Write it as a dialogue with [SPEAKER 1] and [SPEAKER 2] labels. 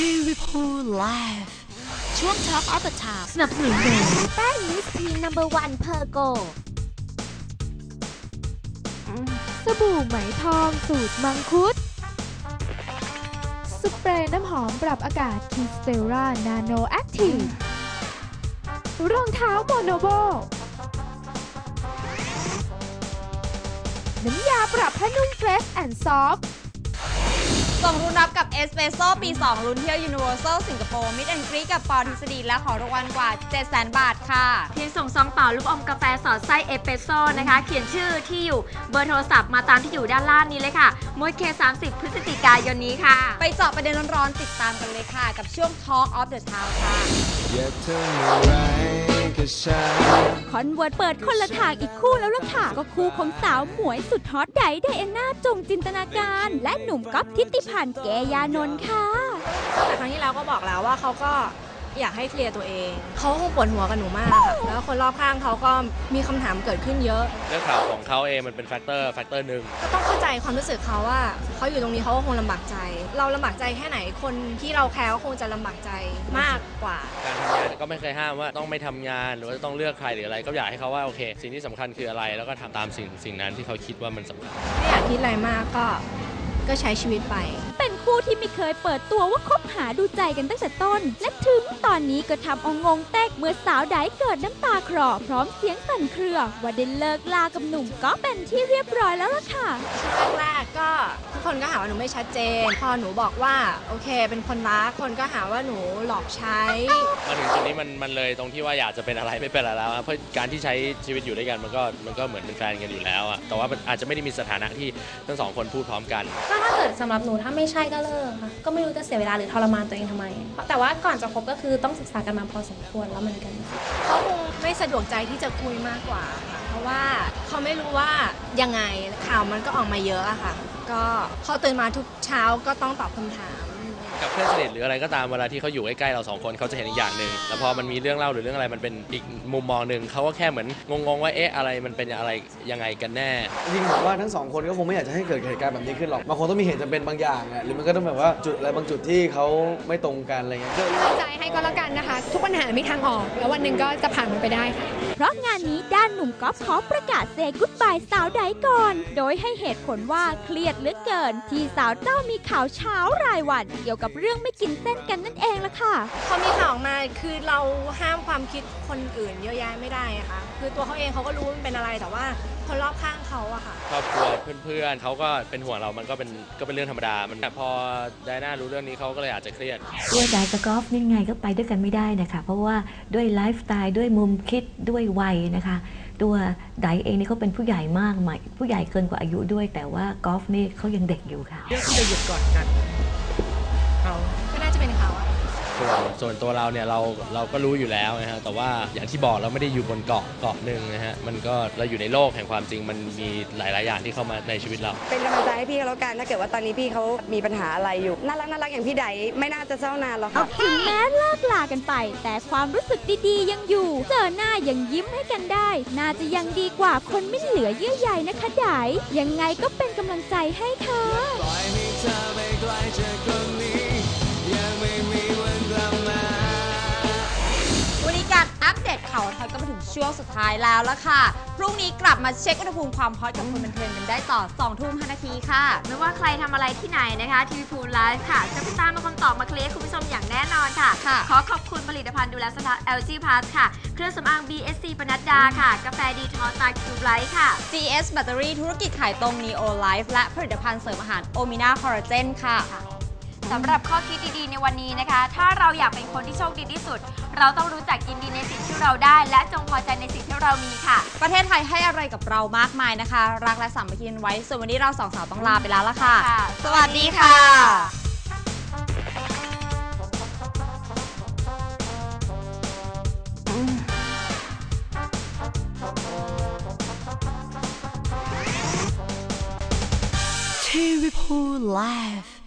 [SPEAKER 1] ทีวีพูไลฟ์
[SPEAKER 2] ช่วง Talk of the Town
[SPEAKER 1] สนับสนุนโดย
[SPEAKER 2] แป้งมิสทีนัมเบอร์วันเพอร์โก
[SPEAKER 3] สบู่ไหมทองสูตรมังคุด สเปรย์น้ำหอมปรับอากาศคีสเตรานาโนแอคทีฟรองเท้าโมโนโบน้ำยาปรับผ้านุ่มเฟรชแอนด์ซอฟ
[SPEAKER 4] ส่งรุนรับกับเอสเ e รสโซปี2ลุ้นเที่ยว Universal สิงคโปร์มิดแอนกรีกับปอทฤษฎีและของรางวัลกว่า 700,000 บาทค่ะ
[SPEAKER 5] เพียงส่งซองเปล่าลูกอมกาแฟสอดไส้เอสเปรสโซ่นะคะ เขียนชื่อที่อยู่เบอร์โทรศัพท์มาตามที่อยู่ด้านล่างนี้เลยค่ะมวยเค 30 พฤศจิกายนนี้ค่ะ
[SPEAKER 4] ไปเจาะประเด็นร้อนๆติดตามกันเลยค่ะ กับช่วง Talk of the Town ค่ะ
[SPEAKER 6] อย่าทำอะไรกับฉัน
[SPEAKER 2] คอนเวิร์ตเปิดคนละทางอีกคู่แล้วล่ะค่ะ ก็คู่ของสาวหมวยสุดฮอตไดไดเอนนาจงจินตนาการ และหนุ่มก๊อฟทิติพันธ์แกยานนท์ค่ะ
[SPEAKER 7] แต่ครั้งที่แล้วก็บอกแล้วว่าเขาก็อยากให้เคลียร์ตัวเอง เขาคงปวดหัวกับหนูมากค่ะแล้วคนรอบข้างเขาก็มีคำถามเกิดขึ้นเยอะ
[SPEAKER 8] เรื่องข่าวของเขาเองมันเป็นแฟกเตอร์แฟกเตอร์หนึ่ง
[SPEAKER 7] ก็ต้องเข้า ใจความรู้สึกเขาว่าเขาอยู่ตรงนี้เขาก็คงลำบากใจ เราลำบากใจแค่ไหนคนที่เราแคร์ก็คงจะลำบากใจมากกว่า
[SPEAKER 8] การทำงานก็ไม่เคยห้ามว่าต้องไม่ทำงานหรือว่าต้องเลือกใครหรืออะไร ก็อยากให้เขาว่าโอเค สิ่งที่สำคัญคืออะไร แล้วก็ทำตามสิ่งสิ่งนั้นที่เขาคิดว่ามันสำคัญ
[SPEAKER 7] ไม่อยากคิดอะไรมากก็ ก็ใช้ชีวิตไป
[SPEAKER 2] เป็นคู่ที่ไม่เคยเปิดตัวว่าคบหาดูใจกันตั้งแต่ต้น และถึงตอนนี้ก็ทำเอางงเต๊กเมื่อสาวไดเกิดน้ำตาคลอพร้อมเสียงสั่นเครือ ว่าได้เลิกลากับหนุ่มก็เป็นที่เรียบร้อยแล้วล่ะค่ะ
[SPEAKER 7] ช่วงแรกๆก็ทุกคนก็หาว่าหนูไม่ชัดเจน พอหนูบอกว่าโอเค เป็นคนรักคนก็หาว่าหนูหลอกใช้
[SPEAKER 8] มาถึงจุดนี้มันมันเลยตรงที่ว่าอยากจะเป็นอะไรไม่เป็นอะไรแล้วอะเพราะการที่ใช้ชีวิตอยู่ด้วยกันมันก็มันก็เหมือนเป็นแฟนกันอยู่แล้วอะแต่ว่ามันอาจจะไม่ได้มีสถานะที่ทั้งสองคนพูดพร้อมกัน
[SPEAKER 9] ก็ถ้าเกิดสำหรับหนูถ้าไม่ใช่ก็เลิกค่ะ ก็ไม่รู้จะเสียเวลาหรือทรมานตัวเองทำไม แต่ว่าก่อนจะคบก็คือต้องศึกษากันมาพอสมควรแล้วเหมือนกัน
[SPEAKER 7] เขาคงไม่สะดวกใจที่จะคุยมากกว่าค่ะเพราะว่าเขาไม่รู้ว่ายังไงข่าวมันก็ออกมาเยอะอะค่ะ ก็เขาตื่นมาทุกเช้าก็ต้องตอบคำถาม
[SPEAKER 8] กับเพื่อนสนิทหรืออะไรก็ตามเวลาที่เขาอยู่ใกล้ๆเราสองคนเขาจะเห็นอีกอย่างหนึ่งแต่พอมันมีเรื่องเล่าหรือเรื่องอะไรมันเป็นอีกมุมมองหนึ่งเขาก็แค่เหมือนงงๆว่าเอ๊ะอะไรมันเป็นอะไรยังไงกันแน่
[SPEAKER 10] จริงๆผมว่าทั้งสองคนก็คงไม่อยากจะให้เกิดเหตุการณ์แบบนี้ขึ้นหรอกบางคนต้องมีเหตุจำเป็นบางอย่างอะหรือมันก็ต้องแบบว่าจุดอะไรบางจุดที่เขาไม่ตรงกันอะไรเงี้ย
[SPEAKER 3] ใจให้ก็แล้วกันนะคะ ทุกปัญหามีทางออก แล้ววันหนึ่งก็จะผ่านมันไปได้ค่ะ
[SPEAKER 2] เพราะงานนี้ด้านหนุ่มก๊อฟขอประกาศเซกุ๊ดบายสาวไดก่อน โดยให้เหตุผลว่าเครียดเหลือเกิน ที่สาวเจ้ามีข่าวเช้ารายวัน เกี่ยวกับเรื่องไม่กินเส้นกันนั่นเองละค่ะ
[SPEAKER 7] พอมีข่าวออกมาคือเราห้ามความคิดคนอื่นเยอะแยะไม่ได้ค่ะ คือตัวเขาเองเขาก็รู้มันเป็นอะไรแต่ว่าคนรอบข้าง เพื่
[SPEAKER 8] อนๆเขาก็เป็นห่วงเรามันก็เป็นก็เป็นเรื่องธรรมดา มันแต่พอไดอาน่ารู้เรื่องนี้เขาก็เลยอาจจะเครียด
[SPEAKER 11] ตัวไดกับกอล์ฟนี่ไงก็ไปด้วยกันไม่ได้นะคะ เพราะว่าด้วยไลฟ์สไตล์ด้วยมุมคิดด้วยวัยนะคะ ตัวไดเองนี่เขาเป็นผู้ใหญ่มากใหม่ผู้ใหญ่เกินกว่าอายุด้วย แต่ว่ากอล์ฟนี่เขายังเด็กอยู่ค่ะ
[SPEAKER 7] ก็น่าจะเป็นเขาอะ
[SPEAKER 8] ส่วนส่วนตัวเราเนี่ยเราเราก็รู้อยู่แล้วนะฮะแต่ว่าอย่างที่บอกเราไม่ได้อยู่บนเกาะเกาะหนึ่งนะฮะมันก็เราอยู่ในโลกแห่งความจริงมันมีหลาย ๆ อย่างที่เข้ามาในชีวิตเรา
[SPEAKER 12] เป็นกำลังใจให้พี่เขาแล้วกันถ้าเกิดว่าตอนนี้พี่เขามีปัญหาอะไรอยู่น่ารักน่ารักอย่างพี่ไดไม่น่าจะเศร้านานหรอกค่ะ
[SPEAKER 2] ถึงแม้เลิกลากันไป แต่ความรู้สึกดีๆ ยังอยู่ เจอหน้ายังยิ้มให้กันได้ น่าจะยังดีกว่าคนไม่เหลือเยื่อใยนะคะไดยังไงก็เป็นกำลังใจให้ค่ะ
[SPEAKER 6] ปล่อยให้เธอไปไกลจากคนนี้ยังไม่มีวัน
[SPEAKER 4] อัปเดตข่าวไทยก็มาถึงช่วงสุดท้ายแล้วละค่ะ พรุ่งนี้กลับมาเช็คอุณหภูมิความฮอตกับคนบันเทิงกันได้ต่อ2ทุ่ม5นาทีค่ะ
[SPEAKER 5] ไม่ว่าใครทำอะไรที่ไหนนะคะทีวีพูลไลฟ์ค่ะ จะไปตามมาคำตอบมาเคลียร์ให้คุณผู้ชมอย่างแน่นอนค่ะ
[SPEAKER 4] ค่ะ
[SPEAKER 5] ขอขอบคุณผลิตภัณฑ์ดูแลสถาน LG Plus ค่ะ เครื่องสำอาง BSC ปนัดดาค่ะ กาแฟดีทอตาคิวไลท์ค่ะ
[SPEAKER 4] GS Battery ธุรกิจขายตรง Neo Life และผลิตภัณฑ์เสริมอาหาร Omina Collagen ค่ะ
[SPEAKER 5] สำหรับข้อคิดดีๆ ในวันนี้นะคะ ถ้าเราอยากเป็นคนที่โชคดีที่สุด เราต้องรู้จักยินดีในสิ่งที่เราได้ และจงพอใจในสิ่งที่เรามีค่ะ
[SPEAKER 4] ประเทศไทยให้อะไรกับเรามากมายนะคะ รักและสามัคคีกันไว้ ส่วนวันนี้เราสองสาวต้องลาไปแล้วละค่ะ
[SPEAKER 5] ค่ะ
[SPEAKER 4] สวัสดีค่ะ
[SPEAKER 1] ทีวีพูไลฟ์